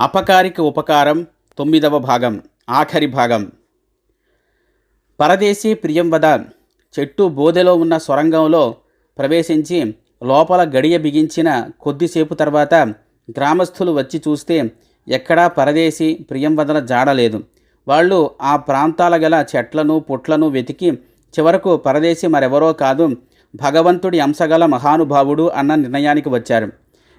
అపకారిక ఉపకారం తొమ్మిదవ భాగం ఆఖరి భాగం. పరదేశీ ప్రియంవద చెట్టు బోదెలో ఉన్న సొరంగంలో ప్రవేశించి లోపల గడియ బిగించిన కొద్దిసేపు తర్వాత గ్రామస్తులు వచ్చి చూస్తే ఎక్కడా పరదేశీ ప్రియంవదల జాడలేదు వాళ్ళు ఆ ప్రాంతాల గల చెట్లను పుట్లను వెతికి చివరకు పరదేశి మరెవరో కాదు భగవంతుడి అంశగల మహానుభావుడు అన్న నిర్ణయానికి వచ్చారు.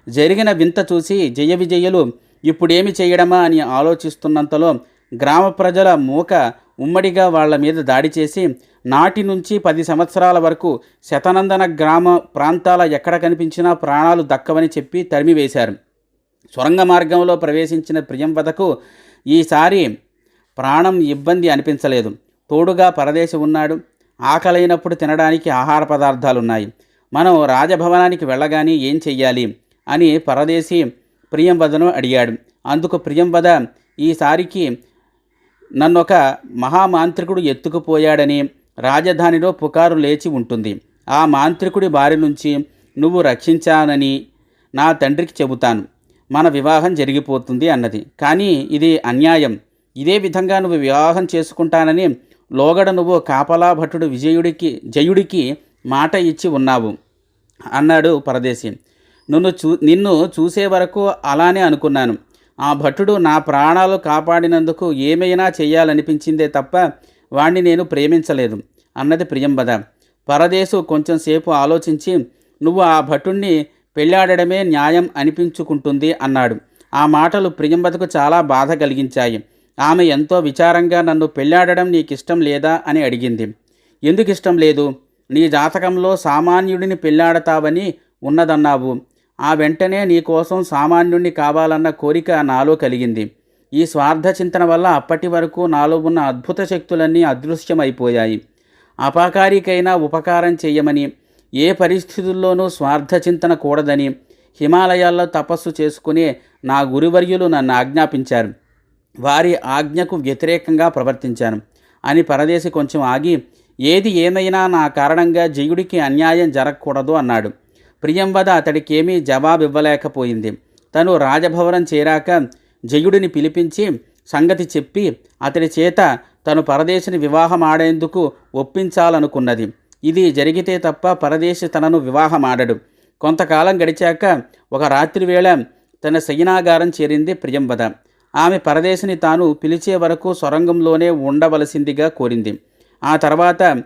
జరిగిన వింత చూసి జయ విజయులు ఇప్పుడేమి చేయడమా అని ఆలోచిస్తున్నంతలో గ్రామ ప్రజల మూక ఉమ్మడిగా వాళ్ళ మీద దాడి చేసి నాటి నుంచి పది సంవత్సరాల వరకు శతనందన గ్రామ ప్రాంతాల ఎక్కడ కనిపించినా ప్రాణాలు దక్కవని చెప్పి తరిమివేశారు సొరంగ మార్గంలో ప్రవేశించిన ప్రియంవదకు ఈసారి ప్రాణం ఇబ్బంది అనిపించలేదు. తోడుగా పరదేశి ఉన్నాడు. ఆకలైనప్పుడు తినడానికి ఆహార పదార్థాలున్నాయి. మనం రాజభవనానికి వెళ్ళగానే ఏం చెయ్యాలి? అని పరదేశి ప్రియంవదను అడిగాడు. అందుకు ప్రియంవద ఈసారికి నన్నొక మహామాంత్రికుడు ఎత్తుకుపోయాడని రాజధానిలో పుకారు లేచి ఉంటుంది. ఆ మాంత్రికుడి బారి నుంచి నువ్వు రక్షించానని నా తండ్రికి చెబుతాను. మన వివాహం జరిగిపోతుంది అన్నది. కానీ ఇది అన్యాయం. ఇదే విధంగా నువ్వు వివాహం చేసుకుంటానని లోగడ నువ్వు కాపలా భట్టుడు విజయుడికి జయుడికి మాట ఇచ్చి ఉన్నావు అన్నాడు పరదేశి. నిన్ను చూ నిన్ను చూసే వరకు అలానే అనుకున్నాను. ఆ భటుడు నా ప్రాణాలు కాపాడినందుకు ఏమైనా చేయాలనిపించిందే తప్ప వాణ్ణి నేను ప్రేమించలేదు అన్నది ప్రియంబద. పరదేశు కొంచెం సేపు ఆలోచించి నువ్వు ఆ భటుణ్ణి పెళ్ళాడడమే న్యాయం అనిపించుకుంటుంది అన్నాడు. ఆ మాటలు ప్రియంబదకు చాలా బాధ కలిగించాయి. ఆమె ఎంతో విచారంగా నన్ను పెళ్ళాడడం నీకిష్టం లేదా అని అడిగింది. ఎందుకు ఇష్టం లేదు? నీ జాతకంలో సామాన్యుడిని పెళ్ళాడతావని ఉన్నదన్నావు. ఆ వెంటనే నీకోసం సామాన్యుణ్ణి కావాలన్న కోరిక నాలో కలిగింది. ఈ స్వార్థ చింతన వల్ల అప్పటి వరకు నాలో ఉన్న అద్భుత శక్తులన్నీ అదృశ్యమైపోయాయి. అపాకారికైనా ఉపకారం చేయమని ఏ పరిస్థితుల్లోనూ స్వార్థ చింతన కూడదని హిమాలయాల్లో తపస్సు చేసుకునే నా గురువర్యులు నన్ను ఆజ్ఞాపించారు. వారి ఆజ్ఞకు వ్యతిరేకంగా ప్రవర్తించాను. అని పరదేశి కొంచెం ఆగి ఏది ఏమైనా నా కారణంగా జయుడికి అన్యాయం జరగకూడదు అన్నాడు. ప్రియంవద అతడికేమీ జవాబివ్వలేకపోయింది. తను రాజభవనం చేరాక జయుడిని పిలిపించి సంగతి చెప్పి అతడి చేత తను పరదేశిని వివాహం ఆడేందుకు ఒప్పించాలనుకున్నది. ఇది జరిగితే తప్ప పరదేశి తనను వివాహమాడడు. కొంతకాలం గడిచాక ఒక రాత్రివేళ తన శయనాగారం చేరింది ప్రియంవద. ఆమె పరదేశిని తాను పిలిచే వరకు సొరంగంలోనే ఉండవలసిందిగా కోరింది. ఆ తర్వాత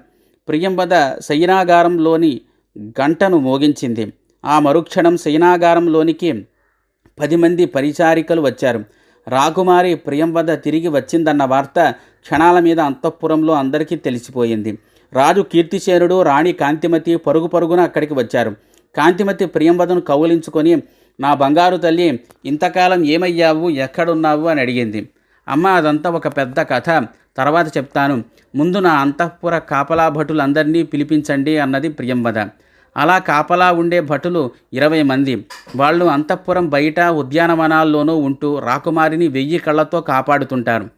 ప్రియంవద శయనాగారంలోని గంటను మోగించింది. ఆ మరుక్షణం శయనాగారంలోనికి పది మంది పరిచారికలు వచ్చారు. రాకుమారి ప్రియంవద తిరిగి వచ్చిందన్న వార్త క్షణాల మీద అంతఃపురంలో అందరికీ తెలిసిపోయింది. రాజు కీర్తిశేనుడు రాణి కాంతిమతి పరుగు పరుగున అక్కడికి వచ్చారు. కాంతిమతి ప్రియంవదను కౌలించుకొని నా బంగారు తల్లి ఇంతకాలం ఏమయ్యావు? ఎక్కడున్నావు? అని అడిగింది. అమ్మ అదంతా ఒక పెద్ద కథ. తర్వాత చెప్తాను. ముందు నా అంతఃపుర కాపలాభటులందరినీ పిలిపించండి అన్నది ప్రియంవద అలా కాపలా ఉండే భటులు ఇరవై మంది. వాళ్ళు అంతఃపురం బయట ఉద్యానవనాల్లోనూ ఉంటూ రాకుమారిని వెయ్యి కళ్ళతో కాపాడుతుంటారు.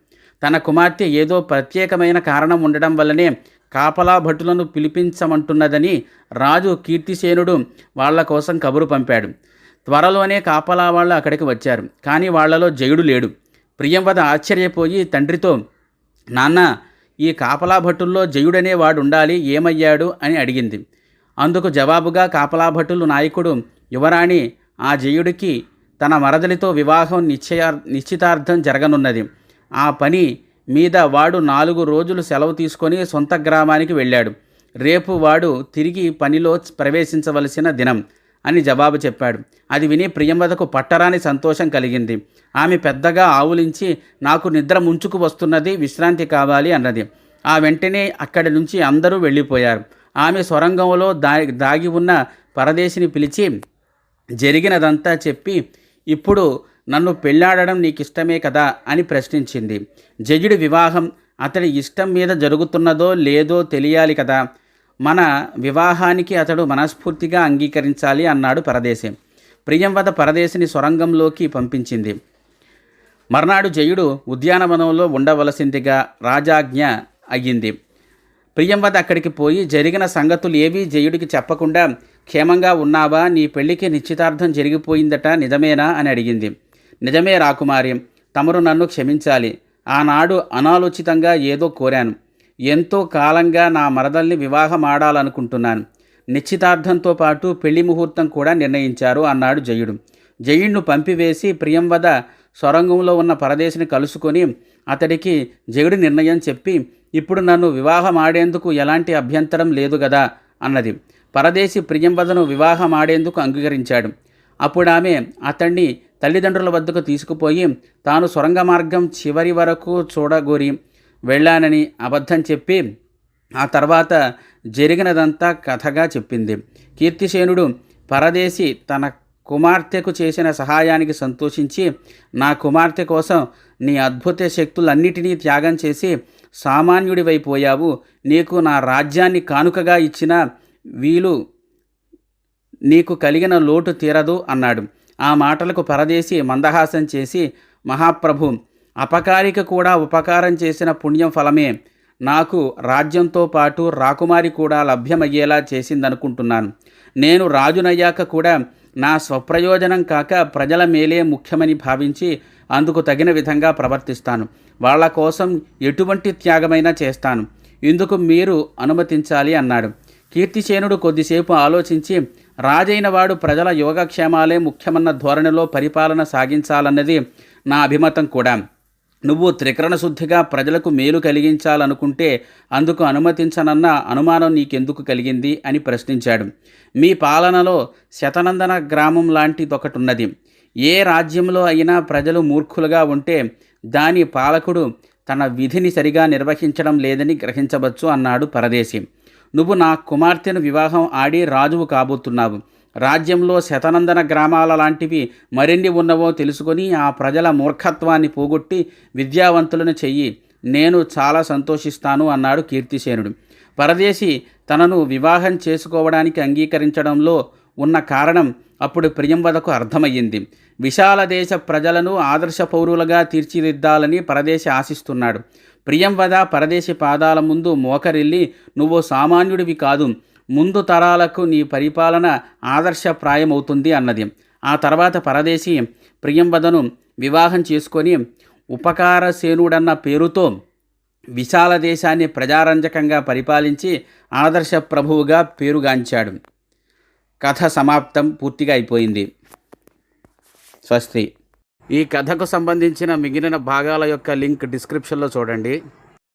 తన కుమార్తె ఏదో ప్రత్యేకమైన కారణం ఉండడం వల్లనే కాపలా భటులను పిలిపించమంటున్నదని రాజు కీర్తిసేనుడు వాళ్ళ కోసం కబురు పంపాడు. త్వరలోనే కాపలా వాళ్ళు అక్కడికి వచ్చారు. కానీ వాళ్ళలో జయుడు లేడు. ప్రియంవద ఆశ్చర్యపోయి తండ్రితో నాన్న ఈ కాపలా భటుల్లో జయుడనే వాడు ఉండాలి ఏమయ్యాడు? అని అడిగింది. అందుకు జవాబుగా కాపలాభటులు నాయకుడు యువరాణి ఆ జయుడికి తన మరదలితో వివాహం నిశ్చయ నిశ్చితార్థం జరగనున్నది. ఆ పని మీద వాడు నాలుగు రోజులు సెలవు తీసుకొని సొంత గ్రామానికి వెళ్ళాడు. రేపు వాడు తిరిగి పనిలో ప్రవేశించవలసిన దినం అని జవాబు చెప్పాడు. అది విని ప్రియంవదకు పట్టరాని సంతోషం కలిగింది. ఆమె పెద్దగా ఆవులించి నాకు నిద్ర ముంచుకు వస్తున్నది విశ్రాంతి కావాలి అన్నది. ఆ వెంటనే అక్కడి నుంచి అందరూ వెళ్ళిపోయారు. ఆమె సొరంగంలో దా దాగి ఉన్న పరదేశిని పిలిచి జరిగినదంతా చెప్పి ఇప్పుడు నన్ను పెళ్ళాడడం నీకు ఇష్టమే కదా? అని ప్రశ్నించింది. జయుడి వివాహం అతడి ఇష్టం మీద జరుగుతున్నదో లేదో తెలియాలి కదా. మన వివాహానికి అతడు మనస్ఫూర్తిగా అంగీకరించాలి అన్నాడు పరదేశం. ప్రియంవద పరదేశిని సొరంగంలోకి పంపించింది. మర్నాడు జయుడు ఉద్యానవనంలో ఉండవలసిందిగా రాజాజ్ఞ అయ్యింది. ప్రియంవద అక్కడికి పోయి జరిగిన సంగతులు ఏవీ జయుడికి చెప్పకుండా క్షేమంగా ఉన్నావా? నీ పెళ్ళికి నిశ్చితార్థం జరిగిపోయిందట నిజమేనా? అని అడిగింది. నిజమే రాకుమారి తమరు నన్ను క్షమించాలి. ఆనాడు అనాలోచితంగా ఏదో కోరాను. ఎంతో కాలంగా నా మరదల్ని వివాహం ఆడాలనుకుంటున్నాను. నిశ్చితార్థంతో పాటు పెళ్ళి ముహూర్తం కూడా నిర్ణయించారు అన్నాడు జయుడు. జయుడిను పంపివేసి ప్రియంవద సొరంగంలో ఉన్న పరదేశిని కలుసుకొని అతడికి జయుడి నిర్ణయం చెప్పి ఇప్పుడు నన్ను వివాహం ఆడేందుకు ఎలాంటి అభ్యంతరం లేదు గదా అన్నది. పరదేశి ప్రియంవదను వివాహం ఆడేందుకు అంగీకరించాడు. అప్పుడు ఆమె అతన్ని తల్లిదండ్రుల వద్దకు తీసుకుపోయి తాను సొరంగ మార్గం చివరి వరకు చూడగోరి వెళ్ళానని అబద్ధం చెప్పి ఆ తర్వాత జరిగినదంతా కథగా చెప్పింది. కీర్తిసేనుడు పరదేశి తన కుమార్తెకు చేసిన సహాయానికి సంతోషించి నా కుమార్తె కోసం నీ అద్భుత శక్తులన్నిటినీ త్యాగం చేసి సామాన్యుడివైపోయావు నీకు నా రాజ్యాన్ని కానుకగా ఇచ్చిన వీలు నీకు కలిగిన లోటు తీరదు అన్నాడు. ఆ మాటలకు పరదేశి మందహాసం చేసి మహాప్రభు అపకారికి కూడా ఉపకారం చేసిన పుణ్యం ఫలమే. నాకు రాజ్యంతో పాటు రాకుమారి కూడా లభ్యమయ్యేలా చేసిందనుకుంటున్నాను. నేను రాజునయ్యాక కూడా నా స్వప్రయోజనం కాక ప్రజల మేలే ముఖ్యమని భావించి అందుకు తగిన విధంగా ప్రవర్తిస్తాను. వాళ్ళ కోసం ఎటువంటి త్యాగమైనా చేస్తాను. ఇందుకు మీరు అనుమతించాలి అన్నాడు. కీర్తిసేనుడు కొద్దిసేపు ఆలోచించి రాజైన వాడు ప్రజల యోగక్షేమాలే ముఖ్యమన్న ధోరణిలో పరిపాలన సాగించాలన్నది నా అభిమతం కూడా. నువ్వు త్రికరణ శుద్ధిగా ప్రజలకు మేలు కలిగించాలనుకుంటే అందుకు అనుమతించనన్న అనుమానం నీకెందుకు కలిగింది అని ప్రశ్నించాడు. మీ పాలనలో శతనందన గ్రామం లాంటిదొకటున్నది ఏ రాజ్యంలో అయినా ప్రజలు మూర్ఖులుగా ఉంటే దాని పాలకుడు తన విధిని సరిగా నిర్వహించడం లేదని గ్రహించవచ్చు అన్నాడు పరదేశి. నువ్వు నా కుమార్తెను వివాహం ఆడి రాజువు కాబోతున్నావు. రాజ్యంలో శతనందన గ్రామాల లాంటివి మరిన్ని ఉన్నవో తెలుసుకొని ఆ ప్రజల మూర్ఖత్వాన్ని పోగొట్టి విద్యావంతులను చెయ్యి. నేను చాలా సంతోషిస్తాను అన్నాడు కీర్తిసేనుడు. పరదేశి తనను వివాహం చేసుకోవడానికి అంగీకరించడంలో ఉన్న కారణం అప్పుడు ప్రియంవదకు అర్థమయ్యింది. విశాల దేశ ప్రజలను ఆదర్శ పౌరులుగా తీర్చిదిద్దాలని పరదేశి ఆశిస్తున్నాడు. ప్రియంవద పరదేశి పాదాల ముందు మోకరిల్లి నువ్వు సామాన్యుడివి కాదు. ముందు తరాలకు నీ పరిపాలన ఆదర్శప్రాయమవుతుంది అన్నది. ఆ తర్వాత పరదేశి ప్రియంవదను వివాహం చేసుకొని ఉపకారసేనుడన్న పేరుతో విశాల దేశాన్ని ప్రజారంజకంగా పరిపాలించి ఆదర్శ ప్రభువుగా పేరుగాంచాడు. కథ సమాప్తం పూర్తిగా అయిపోయింది. స్వస్తి. ఈ కథకు సంబంధించిన మిగిలిన భాగాల యొక్క లింక్ డిస్క్రిప్షన్లో చూడండి.